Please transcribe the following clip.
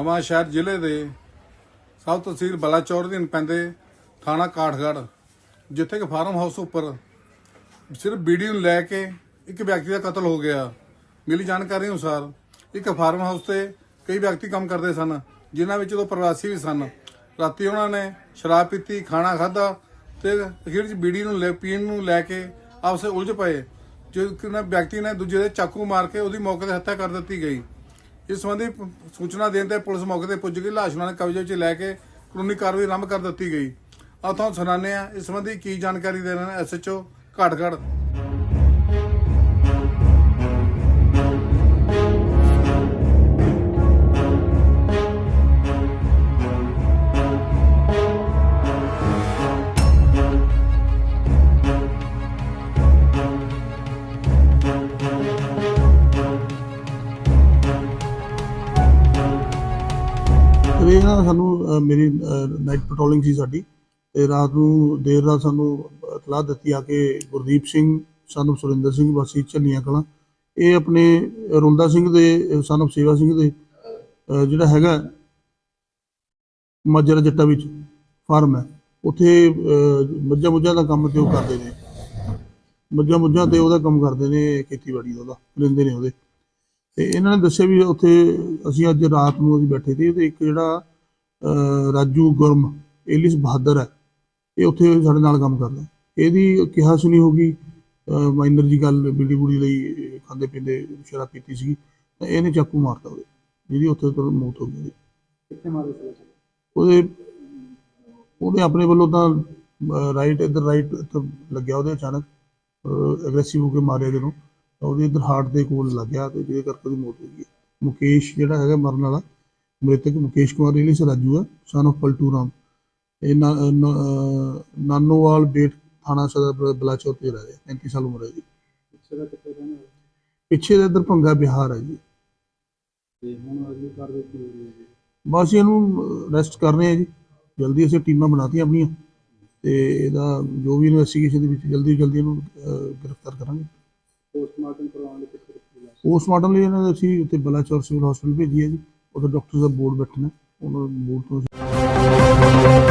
ਨਵਾਂ ਸ਼ਹਿਰ ਜ਼ਿਲ੍ਹੇ ਦੇ ਸਬ ਤਹਿਸੀਲ ਬਲਾਚੌਰ ਦੇ ਅਧੀਨ ਪੈਂਦੇ ਥਾਣਾ ਕਾਠਗੜ੍ਹ, ਜਿੱਥੇ ਕਿ ਫਾਰਮ ਹਾਊਸ ਉੱਪਰ ਸਿਰਫ ਬੀੜੀ ਨੂੰ ਲੈ ਕੇ ਇੱਕ ਵਿਅਕਤੀ ਦਾ ਕਤਲ ਹੋ ਗਿਆ। ਮਿਲੀ ਜਾਣਕਾਰੀ ਅਨੁਸਾਰ ਇੱਕ ਫਾਰਮ ਹਾਊਸ ਤੇ ਕਈ ਵਿਅਕਤੀ ਕੰਮ ਕਰਦੇ ਸਨ, ਜਿਨ੍ਹਾਂ ਵਿੱਚ ਦੋ ਪ੍ਰਵਾਸੀ ਵੀ ਸਨ। ਰਾਤੀ ਉਹਨਾਂ ਨੇ ਸ਼ਰਾਬ ਪੀਤੀ, ਖਾਣਾ ਖਾਧਾ ਤੇ ਅਖੀਰ ਚ ਬੀੜੀ ਨੂੰ ਲੈ, ਪੀਣ ਨੂੰ ਲੈ ਕੇ ਆਪਸੇ ਉਲਝ ਪਏ, ਜੋ ਕਿਨਾਂ ਵਿਅਕਤੀ ਨੇ ਦੂਜੇ ਦੇ ਚਾਕੂ ਮਾਰ ਕੇ ਉਹਦੀ ਮੌਕੇ ਤੇ ਹੱਤਿਆ ਕਰ ਦਿੱਤੀ ਗਈ। ਇਸ ਸੰਬੰਧੀ ਸੂਚਨਾ ਦੇਣ ਤੇ ਪੁਲਿਸ ਮੌਕੇ ਤੇ ਪੁੱਜ ਗਈ। ਲਾਸ਼ ਉਹਨਾਂ ਕਬਜ਼ੇ ਵਿੱਚ ਲੈ ਕੇ ਕਾਨੂੰਨੀ ਕਾਰਵਾਈ ਆਰੰਭ ਕਰ ਦਿੱਤੀ ਗਈ। ਆ ਤੁਹਾਨੂੰ ਸੁਣਾਉਂਦੇ ਆ ਇਸ ਸੰਬੰਧੀ ਕੀ ਜਾਣਕਾਰੀ ਦੇ ਰਹੇ ਨੇ ਐਸਐਚਓ ਘਾਟਗੜ੍ਹ ਤੇ ਨਾ ਸਾਨੂੰ ਮੇਰੀ ਨਾਈਟ ਪੈਟਰੋਲਿੰਗ ਸੀ ਸਾਡੀ ਤੇ ਰਾਤ ਨੂੰ ਦੇਰ ਰਾਤ ਸਾਨੂੰ ਇਤਲਾਹ ਦਿੱਤੀ ਆ ਕਿ ਗੁਰਦੀਪ ਸਿੰਘ ਸਾਨੂੰ ਸੁਰਿੰਦਰ ਸਿੰਘ ਵਾਸੀ ਝੱਲੀਆਂ ਕਲਾਂ ਇਹ ਆਪਣੇ ਰੁੰਦਾ ਸਿੰਘ ਦੇ ਸਾਨੂੰ ਸੇਵਾ ਸਿੰਘ ਦੇ ਜਿਹੜਾ ਹੈਗਾ ਮਾਜਰਾ ਜੱਟਾ ਵਿੱਚ ਫਾਰਮ ਹੈ। ਉੱਥੇ ਅਹ, ਮੱਝਾਂ ਮੁੱਝਾਂ ਦਾ ਕੰਮ ਤੇ ਉਹ ਕਰਦੇ ਨੇ। ਮੱਝਾਂ ਮੁੱਝਾਂ ਤੇ ਉਹਦਾ ਕੰਮ ਕਰਦੇ ਨੇ ਖੇਤੀਬਾੜੀ ਦਾ ਉਹਦਾ ਲੈਂਦੇ ਨੇ ਉਹਦੇ। ਤੇ ਇਹਨਾਂ ਨੇ ਦੱਸਿਆ ਵੀ ਉੱਥੇ ਅਸੀਂ ਅੱਜ ਰਾਤ ਨੂੰ ਅਸੀਂ ਬੈਠੇ ਸੀ ਤੇ ਇੱਕ ਜਿਹੜਾ ਰਾਜੂ ਗੁਰਮ ਏਲਿਸ ਬਹਾਦਰ ਹੈ ਇਹ ਉੱਥੇ ਸਾਡੇ ਨਾਲ ਕੰਮ ਕਰਦਾ। ਇਹਦੀ ਕਿਹਾ ਸੁਣੀ ਹੋਗੀ ਮਾਈਨਰ ਜੀ ਗੱਲ ਬੀੜੀ ਬੁੜੀ ਲਈ ਖਾਂਦੇ ਪੀਂਦੇ ਸ਼ਰਾਬ ਪੀਤੀ ਸੀਗੀ ਤਾਂ ਇਹਨੇ ਚਾਕੂ ਮਾਰਤਾ ਉਹਦੇ ਜਿਹਦੀ ਉੱਥੇ ਤੋਂ ਮੌਤ ਹੋ ਗਈ ਉਹਦੀ। ਕਿੱਥੇ ਮਾਰੇ ਸੀ ਉਹਦੇ? ਉਹਨੇ ਆਪਣੇ ਵੱਲੋਂ ਤਾਂ ਰਾਈਟ ਇੱਧਰ ਰਾਈਟ ਲੱਗਿਆ ਉਹਦੇ ਅਚਾਨਕ ਐਗਰੈਸਿਵ ਹੋ ਕੇ ਮਾਰਿਆ ਜਦੋਂ ਤਾਂ ਉਹਦੇ ਇੱਧਰ ਹਾਰਟ ਦੇ ਕੋਲ ਲੱਗਿਆ ਤੇ ਜਿਹਦੇ ਕਰਕੇ ਉਹਦੀ ਮੌਤ ਹੋ ਗਈ ਮੁਕੇਸ਼ ਜਿਹੜਾ ਹੈਗਾ ਮਰਨ ਵਾਲਾ ਮ੍ਰਿਤਕ ਮੁਕੇਸ਼ ਕੁਮਾਰ ਰੀਲੀ ਰਾਜੂ ਹੈ ਸਨ of ਪਲਟੂ ਰਾਮ ਇਹ ਨਾਨੋਵਾਲ ਬੇਟ ਥਾਣਾ ਸਦਰ ਬਲਾਚੌਰ ਤੇ ਰਹਿ ਰਿਹਾ 35 ਸਾਲ ਉਮਰ ਹੈ ਜੀ। ਪਿੱਛੇ ਦਾ ਇੱਧਰ ਭੰਗਾ ਬਿਹਾਰ ਹੈ ਜੀ। ਤੇ ਹੁਣ ਅਗਲੀ ਕਾਰਵਾਈ ਕੀ ਹੋਈ ਹੈ ਜੀ? ਬਸ ਇਹਨੂੰ ਅਰੈਸਟ ਕਰ ਰਹੇ ਆ ਜੀ। ਜਲਦੀ ਅਸੀਂ ਟੀਮਾਂ ਬਣਾਤੀਆਂ ਆਪਣੀਆਂ। ਤੇ ਇਹਦਾ ਜੋ ਵੀ ਇਨਵੈਸਟੀਗੇਸ਼ਨ ਦੇ ਵਿੱਚ ਜਲਦੀ ਜਲਦੀ ਇਹਨੂੰ ਗ੍ਰਿਫਤਾਰ ਕਰਾਂਗੇ। ਪੋਸਟਮਾਰਟਮ ਕਰਵਾਉਣ ਲਈ ਕਿੱਥੇ ਰੱਖੀ ਲਾਸ਼ ਪੋਸਟਮਾਰਟਮ ਲਈ ਇਹਨਾਂ ਦਾ ਅਸੀਂ ਉੱਤੇ ਬਲਾਚੌਰ ਸਿਵਲ ਹਸਪੀਟਲ ਭੇਜੀ ਹੈ ਜੀ। ਉੱਥੇ ਡਾਕਟਰ ਦਾ ਬੋਰਡ ਬੈਠਣਾ ਉਹਨਾਂ ਬੋਰਡ ਤੋਂ